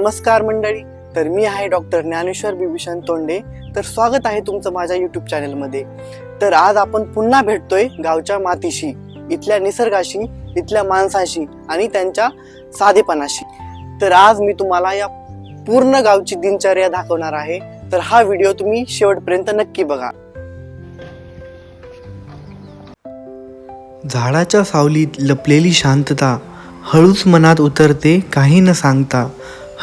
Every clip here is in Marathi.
नमस्कार मंडळी. तर मी आहे डॉक्टर ज्ञानेश्वर बिभीषण तोंडे. तर स्वागत आहे तुमचं माझ्या यूट्यूब चॅनलमध्ये तर आज आपण पुन्हा भेटतोय गावच्या मातीशी इथल्या निसर्गाशी इथल्या माणसाशी आणि त्यांच्या साधेपणाशी. तर आज मी तुम्हाला या पूर्ण गावची दिनचर्या दाखवणार आहे. तर हा व्हिडिओ तुम्ही शेवटपर्यंत नक्की बघा. झाडाच्या सावलीत लपलेली शांतता हळूच मनात उतरते काही न सांगता.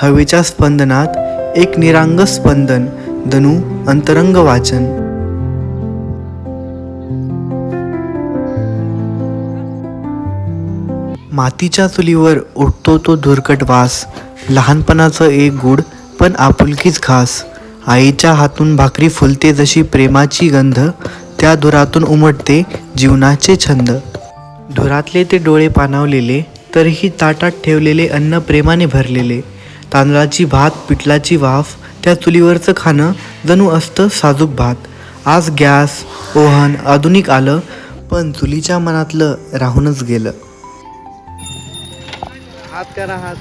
हवेच्या स्पंदनात एक निरांग स्पंदन दनू अंतरंग वाचन. मातीच्या चुलीवर उठतो तो धुरकट वास. लहानपणाचं एक गुड पण आपुलकीच घास आईच्या हातून भाकरी फुलते जशी प्रेमाची गंध त्या धुरातून उमटते जीवनाचे छंद. धुरातले ते डोळे पाणावलेले तरीही ताटात ठेवलेले अन्न प्रेमाने भरलेले. तांदळाची भात पिठलाची वाफ त्या चुलीवरचं खाणं जणू असतं साजूक भात. आज गॅस ओहन आधुनिक आलं पण चुलीच्या मनातलं राहूनच गेलं. हात करा हात.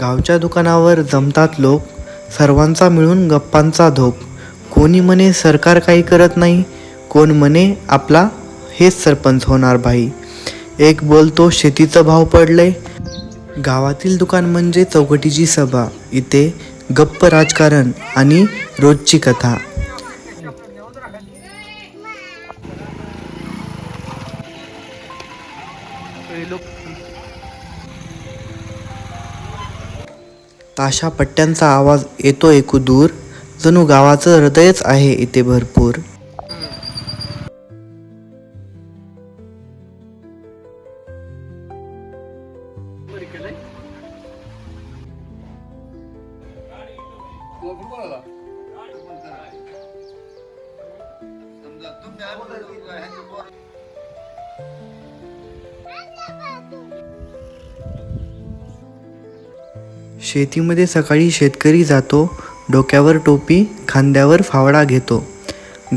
गावच्या दुकानावर जमतात लोक सर्वांचा मिळून गप्पांचा धोप. कोणी म्हणे सरकार काही करत नाही कोण म्हणे आपला हेच सरपंच होणार भाई. एक बोलतो शेतीचा भाव पडलंय. गावातील दुकान म्हणजे चौकटीची सभा इथे गप्प राजकारण आणि रोजची कथा. ताशा पट्ट्यांचा आवाज येतो ऐकू दूर जणू गावाचं हृदयच आहे इथे भरपूर. शेतीमध्ये सकाळी शेतकरी जातो डोक्यावर टोपी खांद्यावर फावडा घेतो.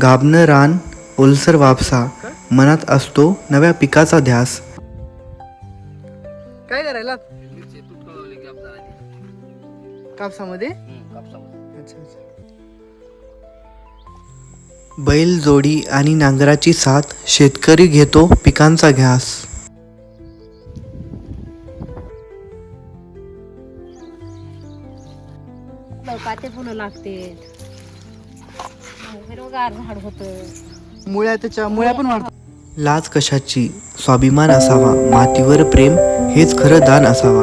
गाबनं रान ओलसर वापसा मनात असतो नव्या पिकाचा ध्यास. काय करायला? कापसामध्ये? अच्छा अच्छा. बैल जोडी आणि नांगराची साथ शेतकरी घेतो पिकांचा फुलं लागते. हिरवगार झाड होतं. मुळ्या त्याच्या मुळ्या पण वाढतात. लाज कशाची? स्वाभिमान असावा. मातीवर प्रेम हेच खरं दान असावा.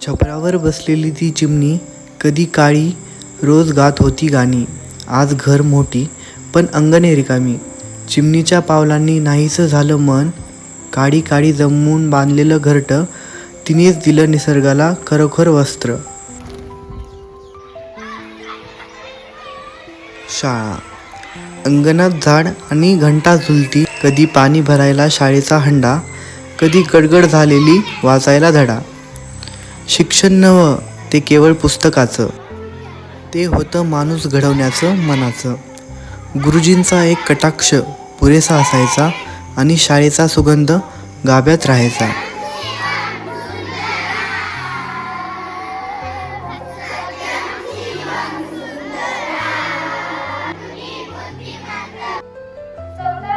छपरावर बसलेली ती चिमणी कधी काळी रोज गात होती गाणी. आज घर मोठी पण अंगणे रिकामी. चिमणीच्या पावलांनी नाहीसं झालं मन काळी काळी जमवून बांधलेलं घरटं तिनेच दिलं निसर्गाला खरोखर वस्त्र. शाळा. अंगणात झाड आणि घंटा झुलती कधी पाणी भरायला शाळेचा हंडा कधी गडगड झालेली वाचायला धडा. शिक्षण नवं ते केवळ पुस्तकाचं. ते होतं माणूस घडवण्याचं मनाचं. गुरुजींचा एक कटाक्ष पुरेसा असायचा आणि शाळेचा सुगंध गाभ्यात राहायचा. चौदा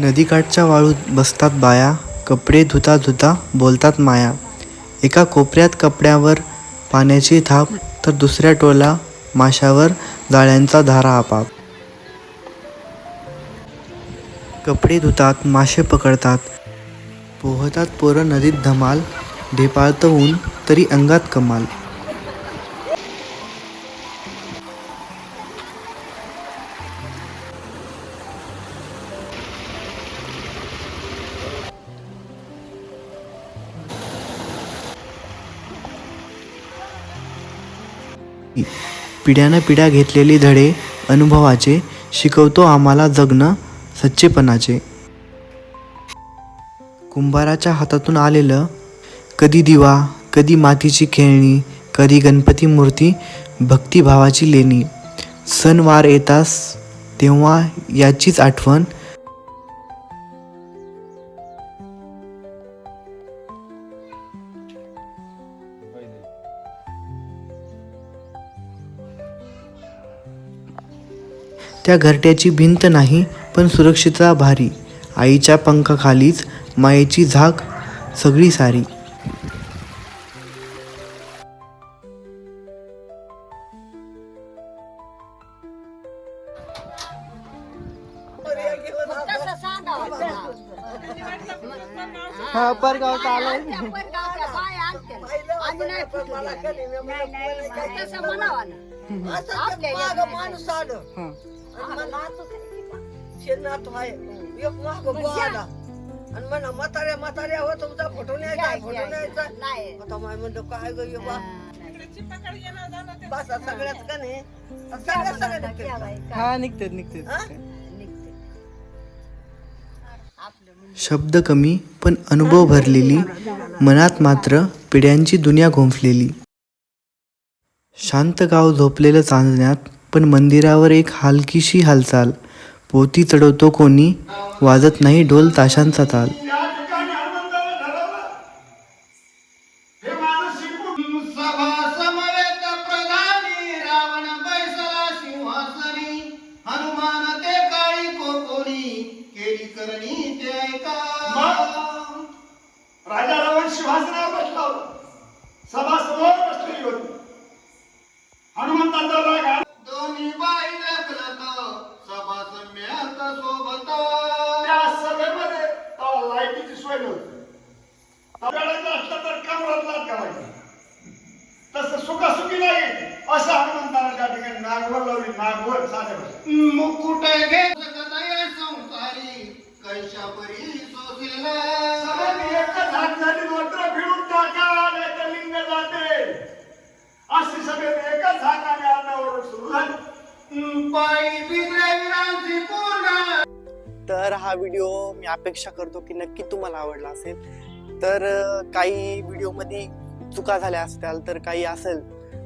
नदीकाठच्या वाळूत बसतात बाया कपडे धुता धुता बोलतात माया. एका कोपऱ्यात कपड्यावर पाण्याची थाप तर दुसऱ्या टोला माशावर जाळ्यांचा धारा आपाप. कपडे धुतात मासे पकडतात. पोहतात पोरं नदीत धमाल ढेपाळतं ऊन तरी अंगात कमाल. पिढ्यानं पिढ्या घेतलेले धडे अनुभवाचे शिकवतो आम्हाला जगणं सच्चेपणाचे. कुंभाराच्या हातातून आलेलं कधी दिवा कधी मातीची खेळणी कधी गणपती मूर्ती भक्तिभावाची लेणी. सणवार येतास तेव्हा याचीच आठवण त्या घरट्याची भिंत नाही पण सुरक्षितता भारी. आईच्या पंखाखालीच मायेची झाक सगळी सारी. हा परगावचा आलाय. माणूस आलं. शेणात आहे एक माग आला आणि म्हणा म्हाताऱ्या म्हाताऱ्या हो तुमचा फोटो न्यायचा फोटो न्यायचा आता माय म्हणलं काय ग ये बा बसा सगळ्यात का नाही सगळ्या सगळ्या निघतील. हा निघते निघते हा? शब्द कमी पण अनुभव भरलेली मनात मात्र पिढ्यांची दुनिया घोंफलेली. शांत गाव झोपलेलं चांदण्यात पण मंदिरावर एक हलकीशी हालचाल. पोती चढवतो कोणी वाजत नाही ढोल ताशांचा ताल. सभा समोर बसलेली होती हनुमंताचा राग पाण्याची सोय नव्हती. तब्याडायचं असलं तर कमरात लात घालायची तसं सुखासुखी नाही. असं हनुमंताला त्या ठिकाणी नागवर लावली. नागवर साधे मुकुट घे संसारी संसारी कैशापरी सोसिल. तर हा व्हिडिओ मी अपेक्षा करतो की नक्की तुम्हाला आवडला असेल. तर काही व्हिडिओमध्ये चुका झाल्या असत्याल तर काही असेल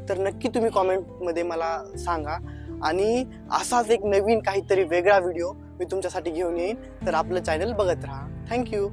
तर नक्की तुम्ही कॉमेंटमध्ये मला सांगा. आणि असाच एक नवीन काहीतरी वेगळा व्हिडिओ मी तुमच्यासाठी घेऊन येईन. तर आपलं चॅनल बघत राहा. थँक्यू